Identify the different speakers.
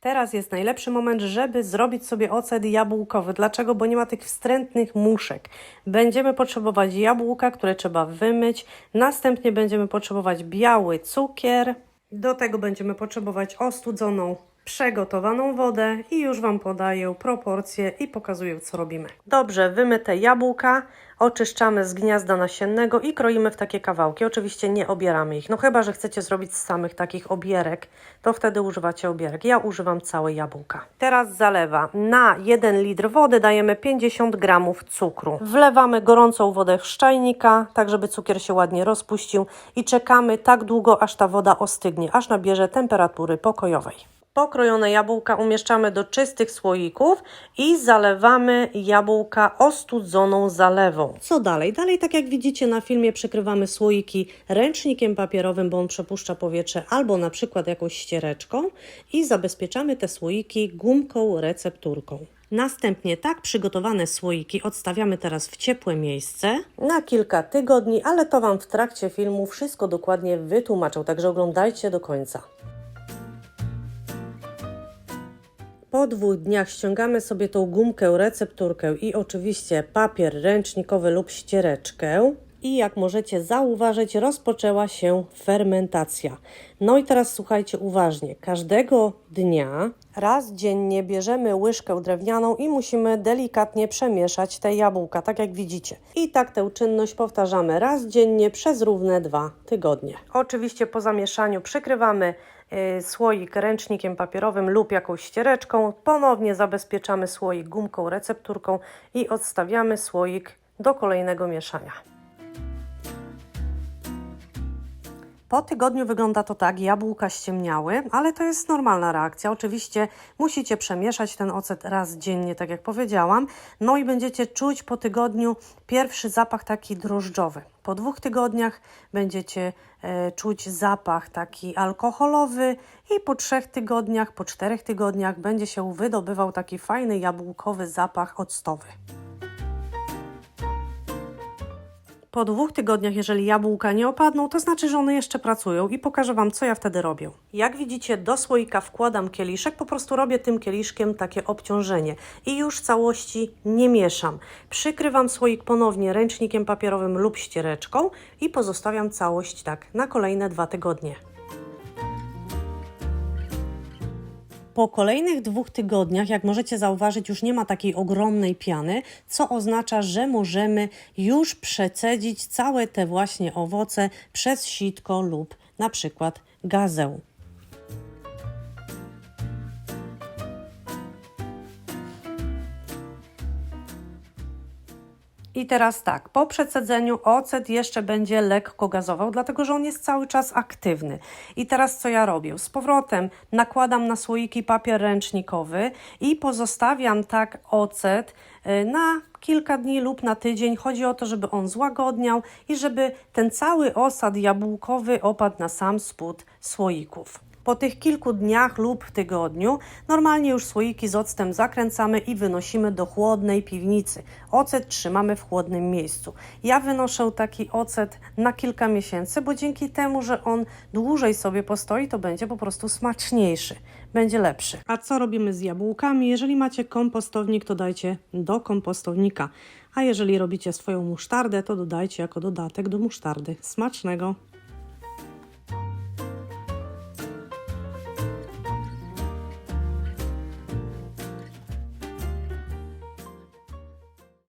Speaker 1: Teraz jest najlepszy moment, żeby zrobić sobie ocet jabłkowy. Dlaczego? Bo nie ma tych wstrętnych muszek. Będziemy potrzebować jabłka, które trzeba wymyć. Następnie będziemy potrzebować biały cukier. Do tego będziemy potrzebować ostudzoną, przegotowaną wodę i już Wam podaję proporcje i pokazuję, co robimy. Dobrze, wymyte jabłka oczyszczamy z gniazda nasiennego i kroimy w takie kawałki. Oczywiście nie obieramy ich, no chyba, że chcecie zrobić z samych takich obierek, to wtedy używacie obierek. Ja używam całe jabłka. Teraz zalewa. Na 1 litr wody dajemy 50 gramów cukru. Wlewamy gorącą wodę w szczajnika, tak żeby cukier się ładnie rozpuścił i czekamy tak długo, aż ta woda ostygnie, aż nabierze temperatury pokojowej. Pokrojone jabłka umieszczamy do czystych słoików i zalewamy jabłka ostudzoną zalewą. Co dalej? Dalej, tak jak widzicie na filmie, przykrywamy słoiki ręcznikiem papierowym, bo on przepuszcza powietrze, albo na przykład jakąś ściereczką i zabezpieczamy te słoiki gumką recepturką. Następnie tak przygotowane słoiki odstawiamy teraz w ciepłe miejsce na kilka tygodni, ale to Wam w trakcie filmu wszystko dokładnie wytłumaczę, także oglądajcie do końca. Po dwóch dniach ściągamy sobie tą gumkę, recepturkę i oczywiście papier ręcznikowy lub ściereczkę. I jak możecie zauważyć, rozpoczęła się fermentacja. No i teraz słuchajcie uważnie. Każdego dnia, raz dziennie bierzemy łyżkę drewnianą i musimy delikatnie przemieszać te jabłka, tak jak widzicie. I tak tę czynność powtarzamy raz dziennie przez równe dwa tygodnie. Oczywiście po zamieszaniu przykrywamy y, słoik ręcznikiem papierowym lub jakąś ściereczką. Ponownie zabezpieczamy słoik gumką, recepturką i odstawiamy słoik do kolejnego mieszania. Po tygodniu wygląda to tak, jabłka ściemniały, ale to jest normalna reakcja. Oczywiście musicie przemieszać ten ocet raz dziennie, tak jak powiedziałam. No i będziecie czuć po tygodniu pierwszy zapach taki drożdżowy. Po dwóch tygodniach będziecie e, czuć zapach taki alkoholowy i po trzech tygodniach, po czterech tygodniach będzie się wydobywał taki fajny jabłkowy zapach octowy. Po dwóch tygodniach, jeżeli jabłka nie opadną, to znaczy, że one jeszcze pracują i pokażę Wam, co ja wtedy robię. Jak widzicie, do słoika wkładam kieliszek, po prostu robię tym kieliszkiem takie obciążenie i już całości nie mieszam. Przykrywam słoik ponownie ręcznikiem papierowym lub ściereczką i pozostawiam całość tak na kolejne dwa tygodnie. Po kolejnych dwóch tygodniach, jak możecie zauważyć, już nie ma takiej ogromnej piany, co oznacza, że możemy już przecedzić całe te właśnie owoce przez sitko lub na przykład gazę. I teraz tak, po przecedzeniu ocet jeszcze będzie lekko gazował, dlatego że on jest cały czas aktywny. I teraz co ja robię? Z powrotem nakładam na słoiki papier ręcznikowy i pozostawiam tak ocet y, na kilka dni lub na tydzień. Chodzi o to, żeby on złagodniał i żeby ten cały osad jabłkowy opadł na sam spód słoików. Po tych kilku dniach lub tygodniu normalnie już słoiki z octem zakręcamy i wynosimy do chłodnej piwnicy. Ocet trzymamy w chłodnym miejscu. Ja wynoszę taki ocet na kilka miesięcy, bo dzięki temu, że on dłużej sobie postoi, to będzie po prostu smaczniejszy, będzie lepszy. A co robimy z jabłkami? Jeżeli macie kompostownik, to dajcie do kompostownika. A jeżeli robicie swoją musztardę, to dodajcie jako dodatek do musztardy. Smacznego!